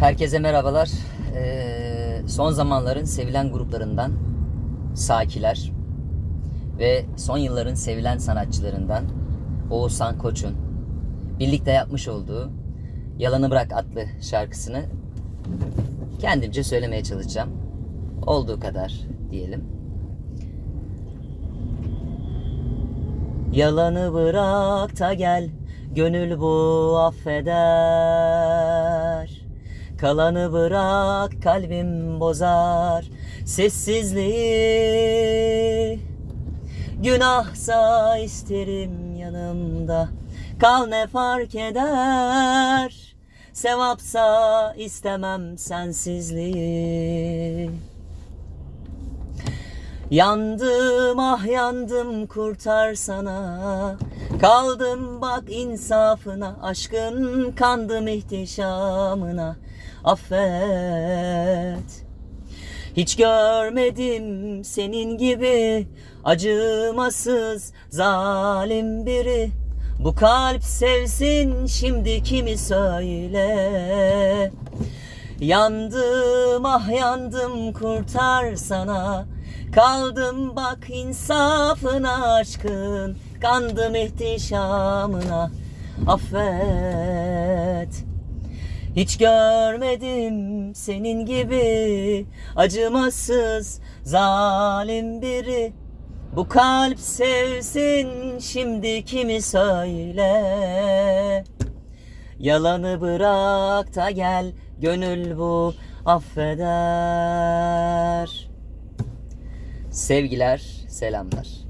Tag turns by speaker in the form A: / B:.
A: Herkese merhabalar. Ee, son zamanların sevilen gruplarından Sakiler ve son yılların sevilen sanatçılarından Oğuzhan Koç'un birlikte yapmış olduğu Yalanı Bırak adlı şarkısını kendimce söylemeye çalışacağım. Olduğu kadar diyelim. Yalanı bırak da gel Gönül bu affeder Kalanı bırak kalbim bozar. Sessizliği. Günahsa isterim yanımda. Kal ne fark eder? Sevapsa istemem sensizliği Yandım ah yandım kurtar sana. Kaldım bak insafına Aşkın kandım ihtişamına. Affet. Hiç görmedim senin gibi Acımasız zalim biri. Bu kalp sevsin şimdi kimi söyle? Yandım ah yandım kurtar sana Kaldım bak insafına aşkın Kandım ihtişamına. Affet. Hiç görmedim senin gibi Acımasız zalim biri. Bu kalp sevsin şimdi kimi söyle? Yalanı bırak da gel Gönül bu affeder Sevgiler, selamlar.